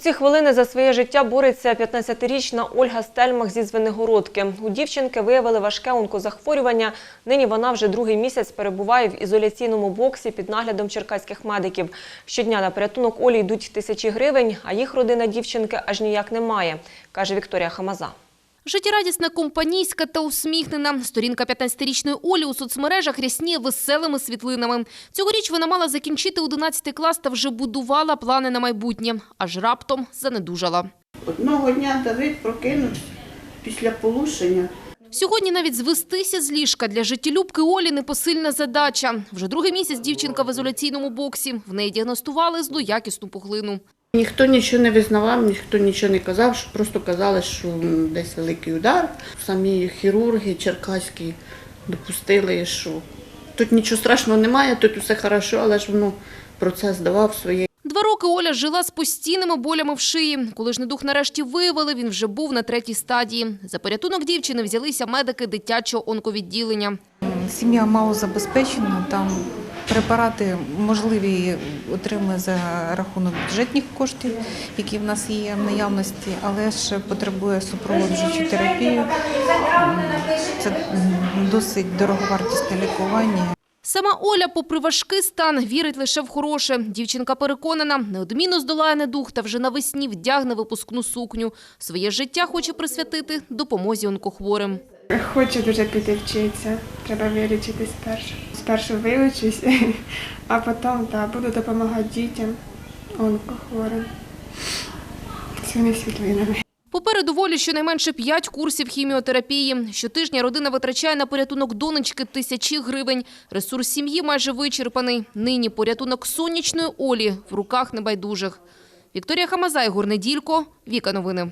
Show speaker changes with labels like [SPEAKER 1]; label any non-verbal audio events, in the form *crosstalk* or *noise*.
[SPEAKER 1] Ці хвилини за своє життя бореться 15-річна Ольга Стельмах зі Звенигородки. У дівчинки виявили важке онкозахворювання. Нині вона вже другий місяць перебуває в ізоляційному боксі під наглядом черкаських медиків. Щодня на порятунок Олі йдуть тисячі гривень, а їх родина дівчинки аж ніяк не має, каже Вікторія Хамаза.
[SPEAKER 2] Життєрадісна, компанійська та усміхнена. Сторінка 15-річної Олі у соцмережах рясніє веселими світлинами. Цьогоріч вона мала закінчити 11 клас та вже будувала плани на майбутнє. Аж раптом занедужала.
[SPEAKER 3] Одного дня Давид прокинувся після полушення.
[SPEAKER 2] Сьогодні навіть звестися з ліжка для життєлюбки Олі непосильна задача. Вже другий місяць дівчинка в ізоляційному боксі. В неї діагностували злоякісну пухлину.
[SPEAKER 3] Ніхто нічого не визнавав, ніхто нічого не казав, що просто казали, що десь великий удар. Самі хірурги черкаські допустили, що тут нічого страшного немає, тут усе хорошо, але ж воно процес давав своє.
[SPEAKER 2] Два роки Оля жила з постійними болями в шиї. Коли ж недух нарешті виявили, він вже був на третій стадії. За порятунок дівчини взялися медики дитячого онковідділення.
[SPEAKER 4] Сім'я мало забезпечена, там препарати можливі отримує за рахунок бюджетних коштів, які в нас є в наявності, але ж потребує супроводжуючу терапію. Це досить дороговартісне лікування.
[SPEAKER 2] Сама Оля, попри важкий стан, вірить лише в хороше. Дівчинка переконана, неодмінно здолає недух та вже навесні вдягне випускну сукню. Своє життя хоче присвятити допомозі онкохворим.
[SPEAKER 5] Хочу дуже піти вчитися. Треба вилічитись спершу. Спершу вилічусь, *laughs* а потім та, буду допомагати дітям, онкохворим. Цими світлинами.
[SPEAKER 2] Попереду волі щонайменше 5 курсів хіміотерапії. Щотижня родина витрачає на порятунок донечки тисячі гривень. Ресурс сім'ї майже вичерпаний. Нині порятунок сонячної Олі в руках небайдужих. Вікторія Хамаза, Ігор Неділько, Віка Новини.